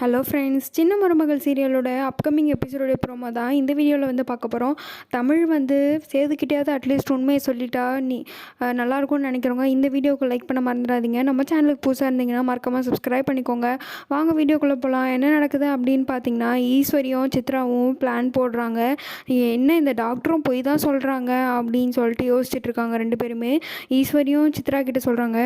Hello friends சின்ன மருமகள் சீரியலோட upcoming எபிசோடோட ப்ரோமோ தான் இந்த வீடியோவில் வந்து பார்க்க போகிறோம் தமிழ் வந்து சேதுக்கிட்டேயாவது அட்லீஸ்ட் உண்மையை சொல்லிட்டா நீ நல்லாயிருக்கும்னு நல்லா இருக்கும்னு நினைக்கிறவங்க இந்த வீடியோக்கு லைக் பண்ண மறந்துடாதீங்க. நம்ம சேனலுக்கு புதுசாக இருந்தீங்கன்னா மறக்காமல் சப்ஸ்கிரைப் பண்ணிக்கோங்க. வாங்க வீடியோக்குள்ளே போகலாம் என்ன நடக்குது அப்படின்னு பார்த்தீங்கன்னா ஈஸ்வரியும் சித்ராவும் பிளான் போடுறாங்க. என்ன இந்த டாக்டரும் போய் தான் சொல்கிறாங்க அப்படின்னு சொல்லிட்டு யோசிச்சுட்டு இருக்காங்க ரெண்டு பேருமே. ஈஸ்வரியும் சித்ரா கிட்ட சொல்கிறாங்க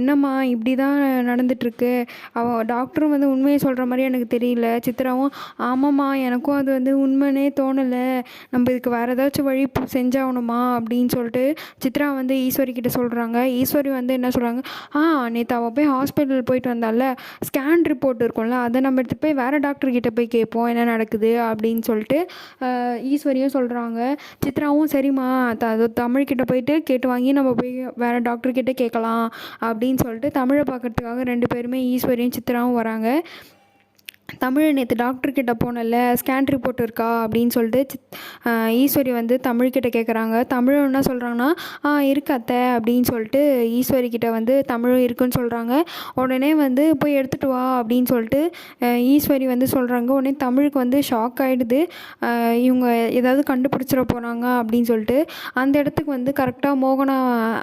என்னம்மா இப்படி தான் நடந்துட்டுருக்கு அவன் டாக்டரும் வந்து உண்மையை சொல்கிற மாதிரி எனக்கு தெரியல. சித்ராவும் ஆமாம்மா எனக்கும் அது வந்து உண்மைனே தோணலை. நம்ம இதுக்கு வேறு ஏதாச்சும் வழி செஞ்சாகணுமா? அப்படின்னு சொல்லிட்டு சித்ரா வந்து ஈஸ்வரி கிட்ட சொல்கிறாங்க ஈஸ்வரி வந்து என்ன சொல்கிறாங்க ஆ நேற்று அவள் போய் ஹாஸ்பிட்டல் போயிட்டு வந்தால ஸ்கேன் ரிப்போர்ட் இருக்கும்ல அதை நம்ம எடுத்து போய் வேறு டாக்டர்கிட்ட போய் கேட்போம் என்ன நடக்குது? அப்படின்னு சொல்லிட்டு ஈஸ்வரியும் சொல்கிறாங்க சித்ராவும் சரிம்மா த தமிழ்கிட்ட போயிட்டு கேட்டு வாங்கி நம்ம போய் வேறு டாக்டர் கிட்டே கேட்கலாம். அப்படின்னு சொல்லிட்டு தமிழை பார்க்கறதுக்காக ரெண்டு பேருமே ஈஸ்வரியும் சித்ராவும் வராங்க. தமிழ் நேற்று டாக்டர் கிட்ட போனல ஸ்கேன் ரிப்போர்ட் இருக்கா அப்படின்னு சொல்லிட்டு ஈஸ்வரி வந்து தமிழ்கிட்ட கேட்குறாங்க தமிழும் என்ன சொல்கிறாங்கன்னா ஆ இருக்கு அத்தை அப்படின்னு சொல்லிட்டு ஈஸ்வரி கிட்ட வந்து தமிழும் இருக்குன்னு சொல்கிறாங்க உடனே வந்து போய் எடுத்துகிட்டு வா அப்படின்னு சொல்லிட்டு ஈஸ்வரி வந்து சொல்கிறாங்க உடனே தமிழுக்கு வந்து ஷாக் ஆகிடுது இவங்க ஏதாவது கண்டுபிடிச்சிட போகிறாங்க அப்படின்னு சொல்லிட்டு அந்த இடத்துக்கு வந்து கரெக்டாக மோகனா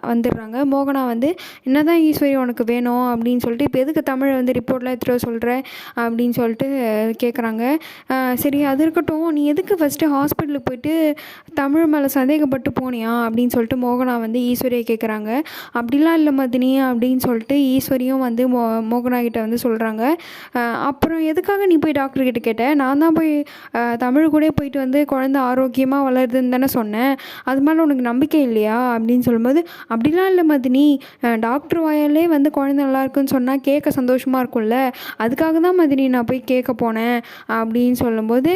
வந்துடுறாங்க. மோகனா வந்து என்ன தான் ஈஸ்வரி உனக்கு வேணும்? அப்படின்னு சொல்லிட்டு இப்போ எதுக்கு தமிழை வந்து ரிப்போர்ட்லாம் எடுத்துகிட்டு வர சொல்கிற அப்படின்னு சொல்லிட்டு கேட்குறாங்க சரி அது இருக்கட்டும். நீ எதுக்கு ஃபஸ்ட்டு ஹாஸ்பிட்டலுக்கு போயிட்டு தமிழ் மேலே சந்தேகப்பட்டு போனியா? அப்படின்னு சொல்லிட்டு மோகனா வந்து ஈஸ்வரியை கேட்குறாங்க அப்படிலாம் இல்லை மதினி அப்படின்னு சொல்லிட்டு ஈஸ்வரியும் வந்து மோ மோகனா கிட்ட வந்து சொல்கிறாங்க அப்புறம் எதுக்காக நீ போய் டாக்டர்கிட்ட கேட்ட நான் தான் போய் தமிழ் கூட போயிட்டு வந்து குழந்த ஆரோக்கியமாக வளருதுன்னு தானே சொன்னேன். அது மேலே உனக்கு நம்பிக்கை இல்லையா? அப்படின்னு சொல்லும்போது அப்படிலாம் இல்லை மதினி. டாக்டர் வாயாலே வந்து குழந்தை நல்லா இருக்குன்னு சொன்னால் கேட்க சந்தோஷமாக இருக்கும்ல. அதுக்காக தான் மதினி நான் போய் கேட்க போனேன் அப்படின்னு சொல்லும்போது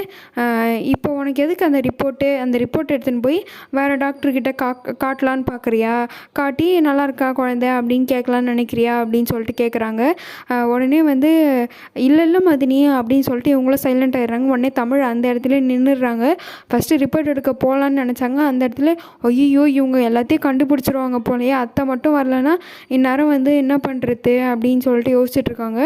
இப்போ உனக்கு எதுக்கு அந்த ரிப்போர்ட்டு? அந்த ரிப்போர்ட் எடுத்துன்னு போய் வேறு டாக்டர்கிட்ட கா காட்டலான்னு பார்க்குறியா காட்டி நல்லா இருக்கா குழந்தை? அப்படின்னு கேட்கலான்னு நினைக்கிறியா? அப்படின்னு சொல்லிட்டு கேட்குறாங்க உடனே வந்து இல்லை இல்லை மதினி அப்படின்னு சொல்லிட்டு இவங்களும் சைலண்ட் ஆயிடுறாங்க. உடனே தமிழ் அந்த இடத்துல நின்றுடுறாங்க ஃபஸ்ட்டு ரிப்போர்ட் எடுக்க போகலான்னு நினச்சாங்க. அந்த இடத்துல ஐயோ இவங்க எல்லாத்தையும் கண்டுபிடிச்சிருவாங்க போலயே அத்தை மட்டும் வரலன்னா இந்நேரம் வந்து என்ன பண்ணுறது அப்படின்னு சொல்லிட்டு யோசிச்சுட்ருக்காங்க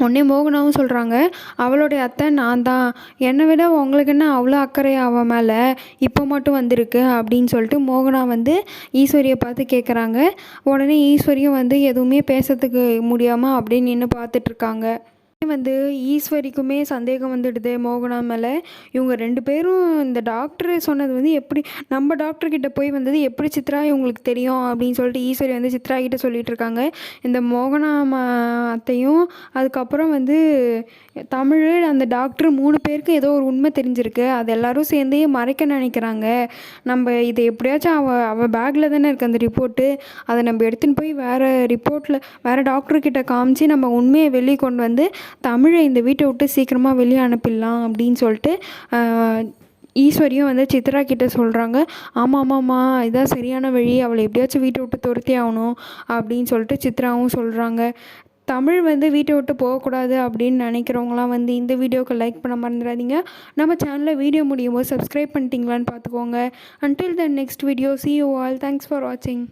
உடனே மோகனாவும் சொல்கிறாங்க அவளுடைய அத்தை நான் தான். என்னை விட உங்களுக்கு என்ன அவ்வளோ அக்கறை அவன் மேலே? இப்போ மட்டும் வந்திருக்கு அப்படின்னு சொல்லிட்டு மோகனா வந்து ஈஸ்வரியை பார்த்து கேட்குறாங்க உடனே ஈஸ்வரியும் வந்து எதுவுமே பேசுறதுக்கு முடியாமல் அப்படியே நின்று பார்த்துட்ருக்காங்க வந்து ஈஸ்வரிக்குமே சந்தேகம் வந்துடுது. மோகனா மேலே இவங்க ரெண்டு பேரும் இந்த டாக்டர் சொன்னது வந்து எப்படி நம்ம டாக்டர் கிட்ட போய் வந்தது எப்படி சித்ரா இவங்களுக்கு தெரியும் அப்படின்னு சொல்லிட்டு ஈஸ்வரி வந்து சித்ரா கிட்ட சொல்லிட்டு இருக்காங்க. இந்த மோகனா அத்தையும் அதுக்கப்புறம் வந்து தமிழ் அந்த டாக்டர் மூணு பேருக்கு ஏதோ ஒரு உண்மை தெரிஞ்சிருக்கு. அது எல்லாரும் சேர்ந்தே மறைக்க நினைக்கிறாங்க. நம்ம இதை எப்படியாச்சும் அவ அவள் பேக்கில் தானே இருக்குது அந்த ரிப்போர்ட்டு. அதை நம்ம எடுத்துன்னு போய் வேறு ரிப்போர்ட்டில் வேறு டாக்டர்கிட்ட காமிச்சு நம்ம உண்மையை வெளியே கொண்டு வந்து தமிழை இந்த வீட்டை விட்டு சீக்கிரமாக வெளியே அனுப்பிடலாம் அப்படின்னு சொல்லிட்டு ஈஸ்வரியும் வந்து சித்ரா கிட்டே சொல்கிறாங்க ஆமாம் ஆமாம்மா இதான் சரியான வழி. அவளை எப்படியாச்சும் வீட்டை விட்டு துரத்தி ஆகணும் அப்படின்னு சொல்லிட்டு சித்ராவும் சொல்கிறாங்க தமிழ் வந்து வீட்டை விட்டு போகக்கூடாது அப்படின்னு நினைக்கிறவங்களாம் வந்து இந்த வீடியோக்கு லைக் பண்ண மறந்துடாதீங்க. நம்ம சேனலில் வீடியோ முடியும் போது சப்ஸ்கிரைப் பண்ணிட்டீங்களான்னு பார்த்துக்கோங்க. Until the next video see you all thanks for வாட்சிங்